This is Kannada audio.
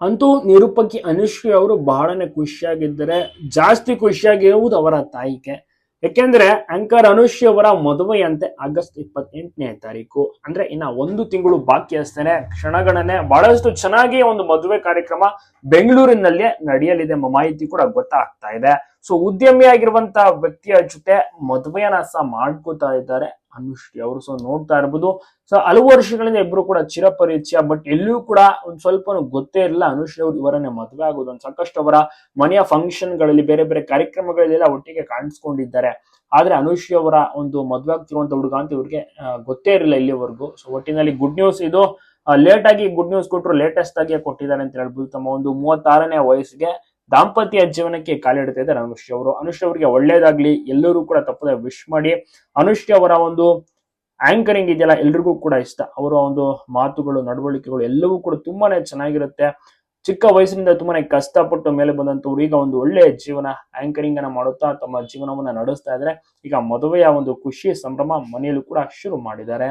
ಅಂತೂ ನಿರೂಪಕಿ ಅನುಶ್ರೀ ಅವರು ಬಹಳನೇ ಖುಷಿಯಾಗಿದ್ದಾರೆ, ಜಾಸ್ತಿ ಖುಷಿಯಾಗಿರುವುದು ಅವರ ತಾಯಿಗೆ. ಯಾಕೆಂದ್ರೆ ಆಂಕರ್ ಅನುಶ್ರೀ ಅವರ ಮದುವೆಯಂತೆ ಆಗಸ್ಟ್ ಇಪ್ಪತ್ತೆಂಟನೇ ತಾರೀಕು. ಅಂದ್ರೆ ಇನ್ನ ಒಂದು ತಿಂಗಳು ಬಾಕಿ ಅಷ್ಟೇನೆ. ಕ್ಷಣಗಣನೆ ಬಹಳಷ್ಟು ಚೆನ್ನಾಗಿ ಒಂದು ಮದುವೆ ಕಾರ್ಯಕ್ರಮ ಬೆಂಗಳೂರಿನಲ್ಲೇ ನಡೆಯಲಿದೆ ಎಂಬ ಮಾಹಿತಿ ಕೂಡ ಗೊತ್ತಾಗ್ತಾ ಇದೆ. ಸೊ ಉದ್ಯಮಿಯಾಗಿರುವಂತಹ ವ್ಯಕ್ತಿಯ ಜೊತೆ ಮದುವೆಯನ್ನ ಸಹ ಮಾಡ್ಕೋತಾ ಇದ್ದಾರೆ. ಅನುಶ್ರೀ ಅವರು ಸಹ ನೋಡ್ತಾ ಇರ್ಬೋದು. ಸೊ ಹಲವು ವರ್ಷಗಳಿಂದ ಇಬ್ರು ಕೂಡ ಚಿರಪರಿಚಯ ಬಟ್ ಎಲ್ಲಿಯೂ ಕೂಡ ಒಂದ್ ಸ್ವಲ್ಪ ಗೊತ್ತೇ ಇರಲಿಲ್ಲ. ಅನುಶ್ರೀ ಅವರು ಇವರನ್ನೇ ಮದುವೆ ಆಗೋದು ಒಂದು ಸಾಕಷ್ಟು ಅವರ ಮನೆಯ ಫಂಕ್ಷನ್ಗಳಲ್ಲಿ ಬೇರೆ ಬೇರೆ ಕಾರ್ಯಕ್ರಮಗಳಲ್ಲೆಲ್ಲ ಒಟ್ಟಿಗೆ ಕಾಣಿಸ್ಕೊಂಡಿದ್ದಾರೆ. ಆದ್ರೆ ಅನುಶ್ರೀ ಅವರ ಒಂದು ಮದುವೆ ಆಗ್ತಿರುವಂತ ಹುಡುಗ ಅಂತ ಇವ್ರಿಗೆ ಗೊತ್ತೇ ಇರಲಿಲ್ಲ ಇಲ್ಲಿವರೆಗೂ. ಸೊ ಒಟ್ಟಿನಲ್ಲಿ ಗುಡ್ ನ್ಯೂಸ್ ಇದು. ಲೇಟ್ ಆಗಿ ಗುಡ್ ನ್ಯೂಸ್ ಕೊಟ್ಟರು ಲೇಟೆಸ್ಟ್ ಆಗಿ ಕೊಟ್ಟಿದ್ದಾರೆ ಅಂತ ಹೇಳ್ಬೋದು. ತಮ್ಮ ಒಂದು ಮೂವತ್ತಾರನೇ ವಯಸ್ಸಿಗೆ ದಾಂಪತ್ಯ ಜೀವನಕ್ಕೆ ಕಾಲಿಡ್ತಾ ಇದ್ದಾರೆ ಅನುಶ್ರೀ ಅವರು. ಅನುಶ್ರೀ ಅವರಿಗೆ ಒಳ್ಳೇದಾಗ್ಲಿ, ಎಲ್ಲರೂ ಕೂಡ ತಪ್ಪದೆ ವಿಶ್ ಮಾಡಿ. ಅನುಶ್ರೀ ಅವರ ಒಂದು ಆಂಕರಿಂಗ್ ಇದೆಯಲ್ಲ, ಎಲ್ರಿಗೂ ಕೂಡ ಇಷ್ಟ. ಅವರ ಒಂದು ಮಾತುಗಳು, ನಡವಳಿಕೆಗಳು ಎಲ್ಲವೂ ಕೂಡ ತುಂಬಾನೇ ಚೆನ್ನಾಗಿರುತ್ತೆ. ಚಿಕ್ಕ ವಯಸ್ಸಿನಿಂದ ತುಂಬಾನೇ ಕಷ್ಟಪಟ್ಟು ಮೇಲೆ ಬಂದಂತವ್ರು ಈಗ ಒಂದು ಒಳ್ಳೆ ಜೀವನ ಆಂಕರಿಂಗ್ ಅನ್ನ ಮಾಡುತ್ತಾ ತಮ್ಮ ಜೀವನವನ್ನ ನಡೆಸ್ತಾ ಇದ್ದಾರೆ. ಈಗ ಮದುವೆಯ ಒಂದು ಖುಷಿ ಸಂಭ್ರಮ ಮನೆಯಲ್ಲೂ ಕೂಡ ಶುರು ಮಾಡಿದ್ದಾರೆ.